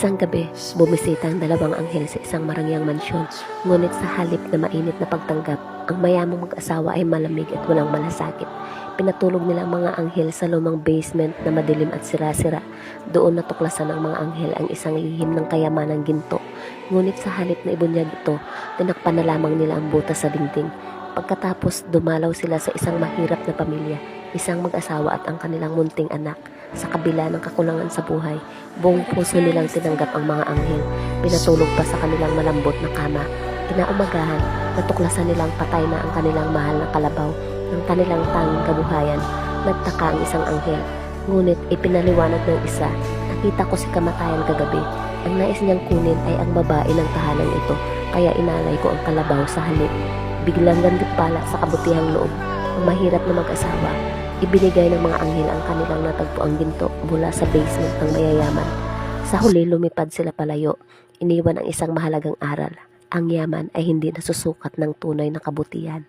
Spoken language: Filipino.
Isang gabi, bumisita ang dalawang anghel sa isang marangyang mansyon. Ngunit sa halip na mainit na pagtanggap, ang mayamang mag-asawa ay malamig at walang malasakit. Pinatulog nila ang mga anghel sa lumang basement na madilim at sira-sira. Doon natuklasan ng mga anghel ang isang lihim ng kayamanang ginto. Ngunit sa halip na ibunyag ito, tinakpan na lamang nila ang butas sa dingding. Pagkatapos dumalaw sila sa isang mahirap na pamilya, isang mag-asawa at ang kanilang munting anak. Sa kabila ng kakulangan sa buhay, buong puso nilang tinanggap ang mga anghel. Pinatulog pa sa kanilang malambot na kama. Kinaumagahan, natuklasan nilang patay na ang kanilang mahal na kalabaw ng kanilang tanging kabuhayan. Nagtaka ang isang anghel. Ngunit ipinaliwanag ng isa, nakita ko si kamatayan kagabi. Ang nais niyang kunin ay ang babae ng tahanan ito, kaya inalay ko ang kalabaw sa halip. Biglang gandit pala sa kabutihang loob. Ang mahirap na mag-asawa, ibinigay ng mga anghel ang kanilang natagpuang ginto mula sa basement ng mayayaman. Sa huli, lumipad sila palayo. Iniwan ang isang mahalagang aral. Ang yaman ay hindi nasusukat ng tunay na kabutihan.